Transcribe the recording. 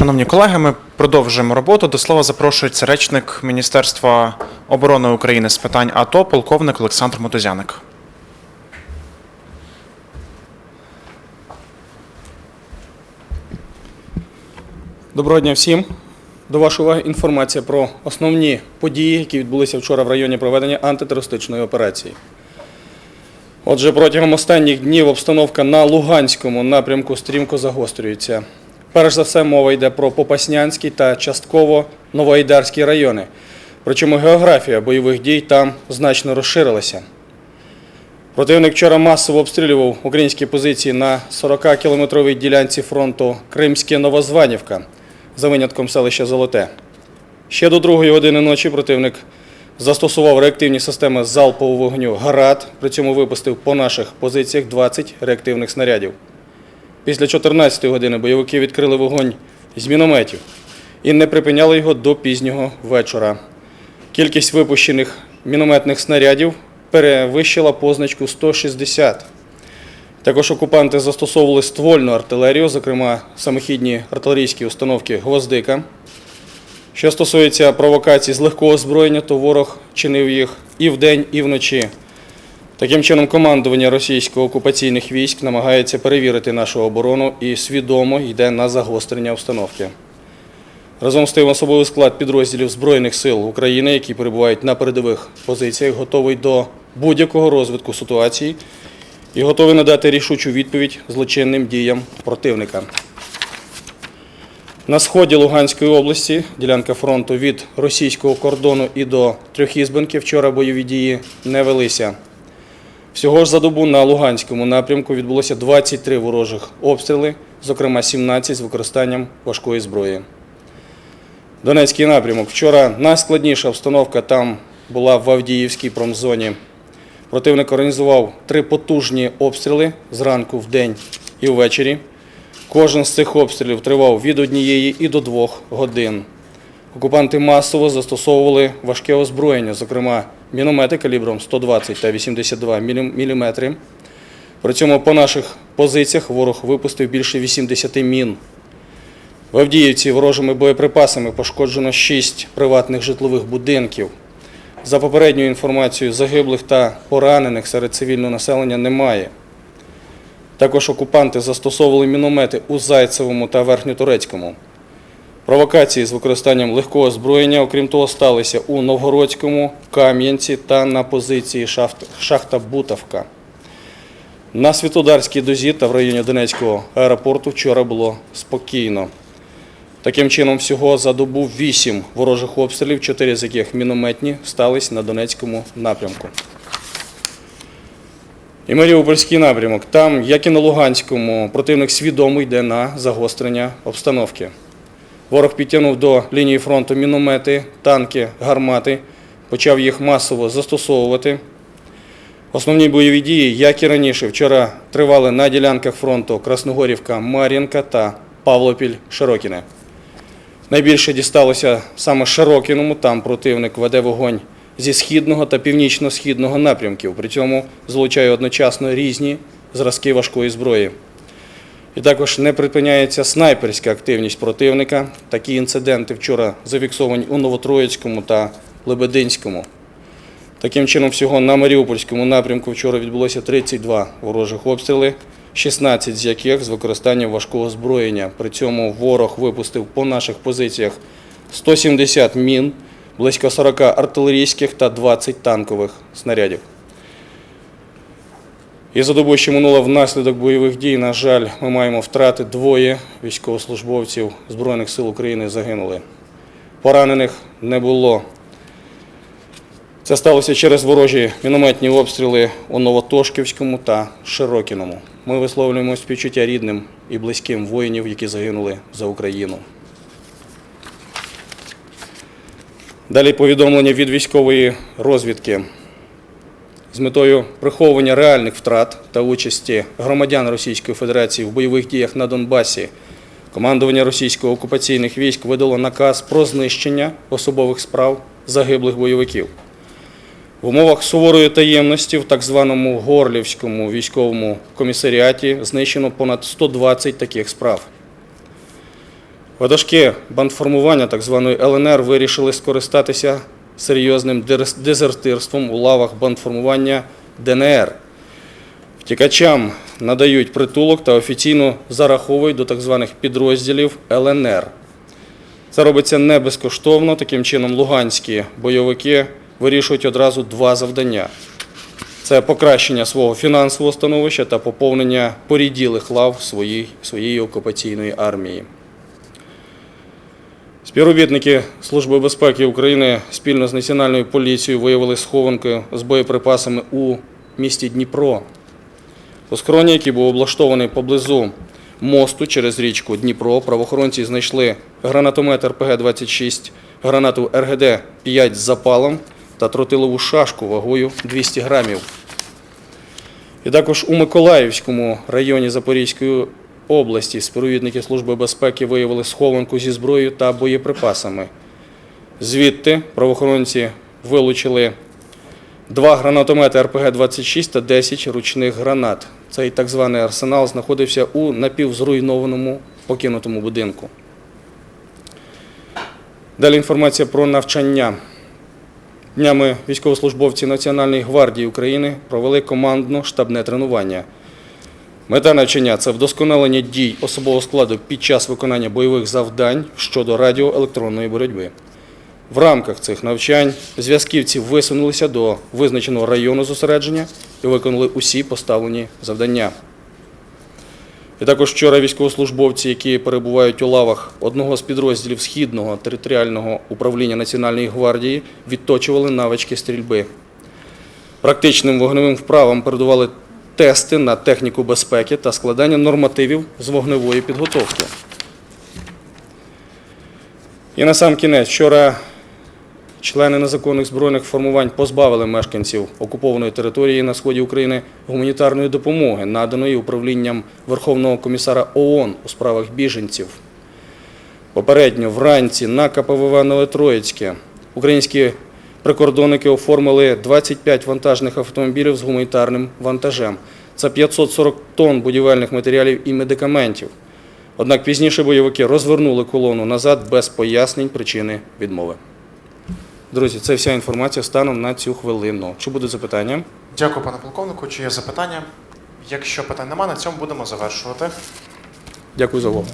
Шановні колеги, ми продовжуємо роботу. До слова запрошується речник Міністерства оборони України з питань АТО, полковник Олександр Мотузяник. Доброго дня всім. До вашої уваги інформація про основні події, які відбулися вчора в районі проведення антитерористичної операції. Отже, протягом останніх днів обстановка на Луганському напрямку стрімко загострюється. Перш за все, мова йде про Попаснянський та частково Новоайдарський райони. Причому географія бойових дій там значно розширилася. Противник вчора масово обстрілював українські позиції на 40-кілометровій ділянці фронту Кримське Новозванівка за винятком селища Золоте. Ще до другої години ночі противник застосував реактивні системи залпового вогню «Град», при цьому випустив по наших позиціях 20 реактивних снарядів. Після 14 години бойовики відкрили вогонь з мінометів і не припиняли його до пізнього вечора. Кількість випущених мінометних снарядів перевищила позначку 160. Також окупанти застосовували ствольну артилерію, зокрема самохідні артилерійські установки «Гвоздика». Що стосується провокацій з легкого озброєння, то ворог чинив їх і вдень, і вночі. Таким чином, командування російсько-окупаційних військ намагається перевірити нашу оборону і свідомо йде на загострення обстановки. Разом з тим особовий склад підрозділів Збройних сил України, які перебувають на передових позиціях, готовий до будь-якого розвитку ситуації і готовий надати рішучу відповідь злочинним діям противника. На сході Луганської області, ділянка фронту від російського кордону і до Трьохізбенки, вчора бойові дії не велися. Всього ж за добу на Луганському напрямку відбулося 23 ворожих обстріли, зокрема 17 з використанням важкої зброї. Донецький напрямок. Вчора найскладніша обстановка там була в Авдіївській промзоні. Противник організував три потужні обстріли зранку, в день і ввечері. Кожен з цих обстрілів тривав від однієї і до двох годин. Окупанти масово застосовували важке озброєння, зокрема міномети калібром 120 та 82 мм. При цьому по наших позиціях ворог випустив більше 80 мін. В Авдіївці ворожими боєприпасами пошкоджено 6 приватних житлових будинків. За попередньою інформацією, загиблих та поранених серед цивільного населення немає. Також окупанти застосовували міномети у Зайцевому та Верхньотурецькому. Провокації з використанням легкого озброєння, окрім того, сталися у Новгородському, Кам'янці та на позиції шахта Бутовка. На Світлодарській дозі та в районі Донецького аеропорту вчора було спокійно. Таким чином, всього за добу 8 ворожих обстрілів, 4 з яких мінометні, стались на Донецькому напрямку. І Маріупольський напрямок. Там, як і на Луганському, противник свідомо йде на загострення обстановки. Ворог підтягнув до лінії фронту міномети, танки, гармати, почав їх масово застосовувати. Основні бойові дії, як і раніше, вчора тривали на ділянках фронту Красногорівка, Мар'їнка та Павлопіль-Широкіне. Найбільше дісталося саме Широкіному, там противник веде вогонь зі східного та північно-східного напрямків, при цьому залучає одночасно різні зразки важкої зброї. І також не припиняється снайперська активність противника. Такі інциденти вчора зафіксовані у Новотроїцькому та Лебединському. Таким чином, всього на Маріупольському напрямку вчора відбулося 32 ворожих обстріли, 16 з яких з використанням важкого озброєння. При цьому ворог випустив по наших позиціях 170 мін, близько 40 артилерійських та 20 танкових снарядів. І за добу, що минула внаслідок бойових дій, на жаль, ми маємо втрати двоє військовослужбовців Збройних сил України загинули. Поранених не було. Це сталося через ворожі мінометні обстріли у Новотошківському та Широкіному. Ми висловлюємо співчуття рідним і близьким воїнів, які загинули за Україну. Далі повідомлення від військової розвідки. З метою приховування реальних втрат та участі громадян Російської Федерації в бойових діях на Донбасі командування російсько-окупаційних військ видало наказ про знищення особових справ загиблих бойовиків. В умовах суворої таємності в так званому Горлівському військовому комісаріаті знищено понад 120 таких справ. Ватажки бандформування так званої ЛНР вирішили скористатися серйозним дезертирством у лавах бандформування ДНР. Втікачам надають притулок та офіційно зараховують до так званих підрозділів ЛНР. Це робиться не безкоштовно. Таким чином, луганські бойовики вирішують одразу два завдання: це покращення свого фінансового становища та поповнення поріділих лав своєї, своєї окупаційної армії. Співробітники Служби безпеки України спільно з Національною поліцією виявили схованки з боєприпасами у місті Дніпро. У схороні, який був облаштований поблизу мосту через річку Дніпро, правоохоронці знайшли гранатомет РПГ-26, гранату РГД-5 з запалом та тротилову шашку вагою 200 грамів. І також у Миколаївському районі Запорізької області співробітники Служби безпеки виявили схованку зі зброєю та боєприпасами. Звідти правоохоронці вилучили два гранатомети РПГ-26 та 10 ручних гранат. Цей так званий арсенал знаходився у напівзруйнованому покинутому будинку. Далі інформація про навчання. Днями військовослужбовці Національної гвардії України провели командно-штабне тренування. Мета навчання це вдосконалення дій особового складу під час виконання бойових завдань щодо радіоелектронної боротьби. В рамках цих навчань зв'язківці висунулися до визначеного району зосередження і виконали усі поставлені завдання. І також вчора військовослужбовці, які перебувають у лавах одного з підрозділів Східного територіального управління Національної гвардії, відточували навички стрільби. Практичним вогневим вправам передували тести на техніку безпеки та складання нормативів з вогневої підготовки. І на сам кінець, вчора члени незаконних збройних формувань позбавили мешканців окупованої території на сході України гуманітарної допомоги, наданої управлінням Верховного комісара ООН у справах біженців. Попередньо вранці на КПВВ Новотроїцьке українські прикордонники оформили 25 вантажних автомобілів з гуманітарним вантажем. Це 540 тонн будівельних матеріалів і медикаментів. Однак пізніше бойовики розвернули колону назад без пояснень причини відмови. Друзі, це вся інформація станом на цю хвилину. Чи будуть запитання? Дякую, пане полковнику. Чи є запитання? Якщо питань немає, на цьому будемо завершувати. Дякую за увагу.